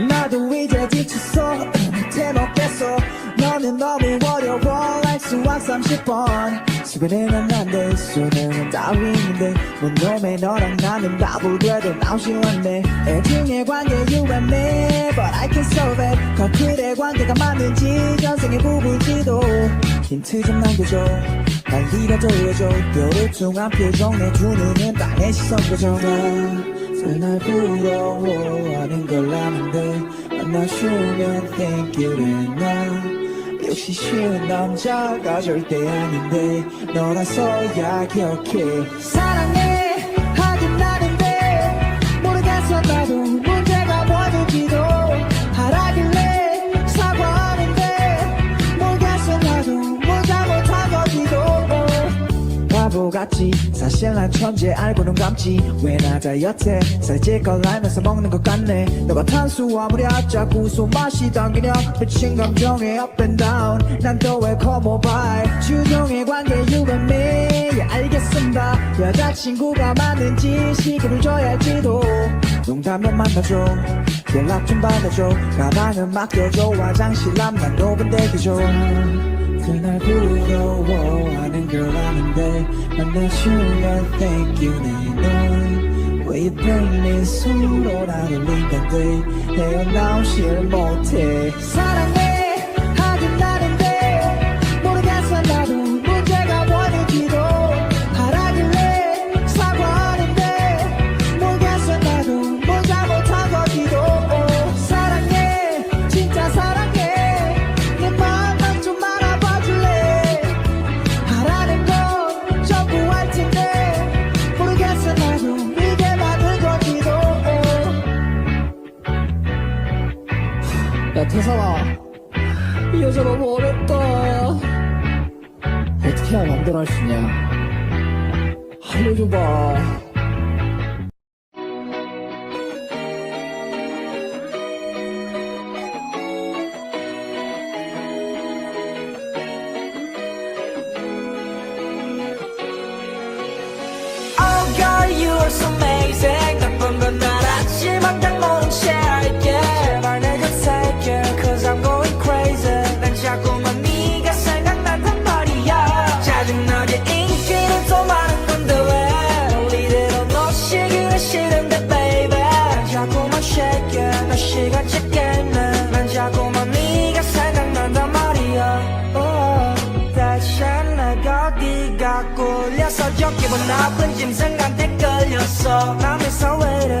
있어 못해 먹겠어. 너는 너무 어려워. 알수와 30번. 수근은 안돼 수능은 따위인데. 뭔 놈의 너랑 나는 바보 돼도 나오지 않네. 애증의 관계 you and me. But I can solve it. 커플의 관계가 맞는지 전생의 부부인지도. 힌트 좀 남겨줘. 빨리라도 해줘. 뼈를 퉁한 표정 내 두 눈은 땅에 시선 고정아 날 부러워하는 걸 아는데 만나주면 thank you 나? 역시 쉬운 남자가 절대 아닌데 너라서야 기억해. 사랑해 하긴 나는데 모르겠어 나도 문제가 뭐든지도 하라길래 사과하는데 모르겠어 나도 뭐 잘못한 건지도. 바보같이 사실 난 천재 알고는 감지 왜 나다 여태 살찔 걸 알면서 먹는 것 같네. 너가 탄수화물이 자꾸 손맛이 당기냐 미친 감정에 up and down. 난 또왜 come over 주종의 관계 you and me. 예, 알겠습니다. 여자친구가 맞는지 시급을 줘야 할지도. 농담면 만나줘. 연락 좀 받아줘. 가방은 맡겨줘. 화장실 앞난 5분 대기죠 그날 부러워하는 걸 아는데 만나주면 thank you 내넌왜 이별니 서로 나를 인간데 헤어나오질 못해. 사랑해 야 태성아 이 여자 너무 어렵다. 어떻게 해야 맘대로 할수 있냐? 알려줘봐 시간 찍겠네 난 자꾸만 네가 생각난단 말이야. Oh, 대체 내가 어디가 꿀려서 저 기분 나쁜 짐승한테 끌렸어. 남의 사회를